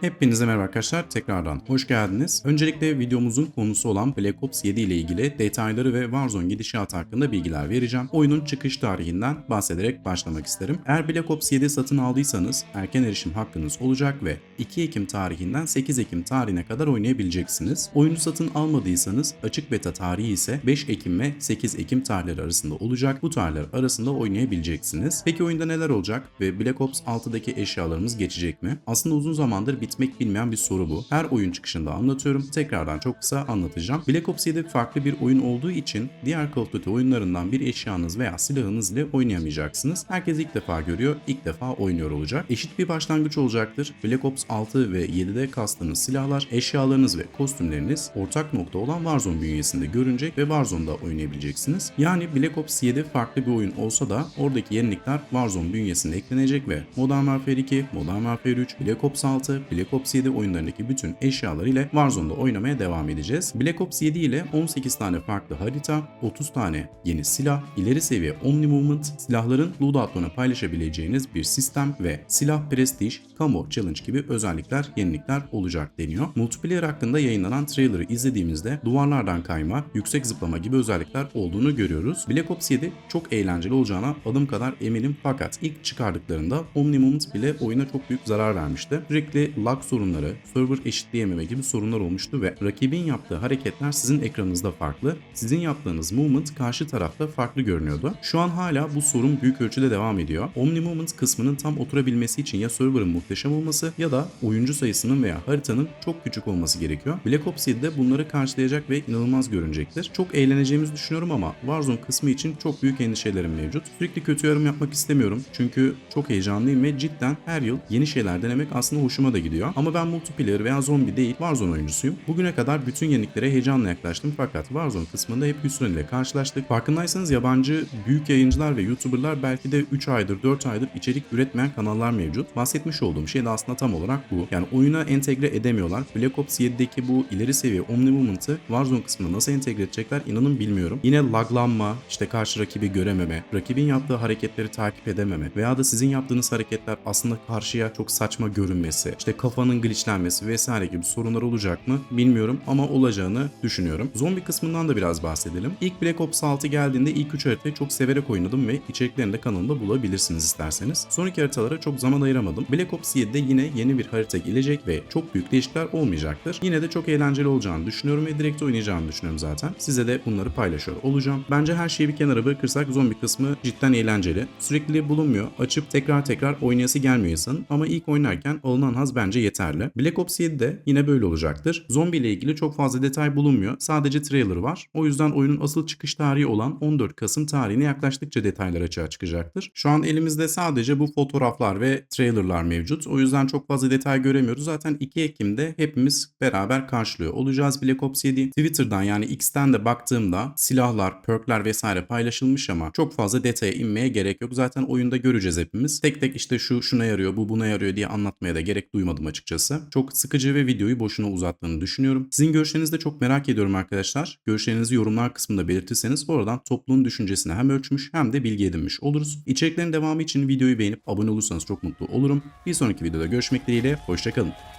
Hepinize merhaba arkadaşlar. Tekrardan hoş geldiniz. Öncelikle videomuzun konusu olan Black Ops 7 ile ilgili detayları ve Warzone gidişatı hakkında bilgiler vereceğim. Oyunun çıkış tarihinden bahsederek başlamak isterim. Eğer Black Ops 7 satın aldıysanız erken erişim hakkınız olacak ve 2 Ekim tarihinden 8 Ekim tarihine kadar oynayabileceksiniz. Oyunu satın almadıysanız açık beta tarihi ise 5 Ekim ve 8 Ekim tarihleri arasında olacak. Bu tarihler arasında oynayabileceksiniz. Peki oyunda neler olacak ve Black Ops 6'daki eşyalarımız geçecek mi? Aslında uzun zamandır bitmek bilmeyen bir soru bu. Her oyun çıkışında anlatıyorum. Tekrardan çok kısa anlatacağım. Black Ops 7 farklı bir oyun olduğu için diğer Call of Duty oyunlarından bir eşyanız veya silahınız ile oynayamayacaksınız. Herkes ilk defa görüyor, ilk defa oynuyor olacak. Eşit bir başlangıç olacaktır. Black Ops 6 ve 7'de kastığınız silahlar, eşyalarınız ve kostümleriniz ortak nokta olan Warzone bünyesinde görünecek ve Warzone'da oynayabileceksiniz. Yani Black Ops 7 farklı bir oyun olsa da oradaki yenilikler Warzone bünyesinde eklenecek ve Modern Warfare 2, Modern Warfare 3, Black Ops 6, Black Ops 7 oyunlarındaki bütün eşyalar ile Warzone'da oynamaya devam edeceğiz. Black Ops 7 ile 18 tane farklı harita, 30 tane yeni silah, ileri seviye Omni Movement, silahların loadout'larına paylaşabileceğiniz bir sistem ve silah prestij, camo challenge gibi özellikler, yenilikler olacak deniyor. Multiplayer hakkında yayınlanan trailer'ı izlediğimizde duvarlardan kayma, yüksek zıplama gibi özellikler olduğunu görüyoruz. Black Ops 7 çok eğlenceli olacağına adım kadar eminim fakat ilk çıkardıklarında Omni Movement bile oyuna çok büyük zarar vermişti. Sürekli lag sorunları, server eşitleyememe gibi sorunlar olmuştu ve rakibin yaptığı hareketler sizin ekranınızda farklı, sizin yaptığınız movement karşı tarafta farklı görünüyordu. Şu an hala bu sorun büyük ölçüde devam ediyor. Omni Movement kısmının tam oturabilmesi için ya serverın muhteşem olması ya da oyuncu sayısının veya haritanın çok küçük olması gerekiyor. Black Ops 7'de bunları karşılayacak ve inanılmaz görünecektir. Çok eğleneceğimizi düşünüyorum ama Warzone kısmı için çok büyük endişelerim mevcut. Sürekli kötü yorum yapmak istemiyorum çünkü çok heyecanlıyım ve cidden her yıl yeni şeyler denemek aslında hoşuma da gidiyor. Ama ben multiplayer veya zombi değil Warzone oyuncusuyum. Bugüne kadar bütün yeniliklere heyecanla yaklaştım fakat Warzone kısmında hep hüsran ile karşılaştık. Farkındaysanız yabancı büyük yayıncılar ve YouTuber'lar belki de 3 aydır 4 aydır içerik üretmeyen kanallar mevcut. Bahsetmiş olduğum şey de aslında tam olarak bu. Yani oyuna entegre edemiyorlar. Black Ops 7'deki bu ileri seviye Omni Movement'ı Warzone kısmında nasıl entegre edecekler inanın bilmiyorum. Yine laglanma, işte karşı rakibi görememe, rakibin yaptığı hareketleri takip edememe veya da sizin yaptığınız hareketler aslında karşıya çok saçma görünmesi, işte kafanın glitchlenmesi vesaire gibi sorunlar olacak mı bilmiyorum ama olacağını düşünüyorum. Zombi kısmından da biraz bahsedelim. İlk Black Ops 6 geldiğinde ilk 3 haritayı çok severek oynadım ve içeriklerini de kanalımda bulabilirsiniz isterseniz. Sonraki haritalara çok zaman ayıramadım. Black Ops 7'de yine yeni bir harita gelecek ve çok büyük değişiklikler olmayacaktır. Yine de çok eğlenceli olacağını düşünüyorum ve direkt oynayacağımı düşünüyorum zaten. Size de bunları paylaşıyor olacağım. Bence her şeyi bir kenara bırakırsak zombi kısmı cidden eğlenceli. Sürekli bulunmuyor. Açıp tekrar tekrar oynayası gelmiyor insanın ama ilk oynarken alınan haz bence yeterli. Black Ops 7'de yine böyle olacaktır. Zombi ile ilgili çok fazla detay bulunmuyor. Sadece trailer var. O yüzden oyunun asıl çıkış tarihi olan 14 Kasım tarihine yaklaştıkça detaylar açığa çıkacaktır. Şu an elimizde sadece bu fotoğraflar ve trailerlar mevcut. O yüzden çok fazla detay göremiyoruz. Zaten 2 Ekim'de hepimiz beraber karşılıyor olacağız Black Ops 7. Twitter'dan yani X'ten de baktığımda silahlar, perkler vesaire paylaşılmış ama çok fazla detaya inmeye gerek yok. Zaten oyunda göreceğiz hepimiz. Tek tek işte şu şuna yarıyor, bu buna yarıyor diye anlatmaya da gerek duymadım açıkçası. Çok sıkıcı ve videoyu boşuna uzattığını düşünüyorum. Sizin görüşlerinizi de çok merak ediyorum arkadaşlar. Görüşlerinizi yorumlar kısmında belirtirseniz oradan topluluğun düşüncesini hem ölçmüş hem de bilgi edinmiş oluruz. İçeriklerin devamı için videoyu beğenip abone olursanız çok mutlu olurum. Bir sonraki videoda görüşmek dileğiyle. Hoşçakalın.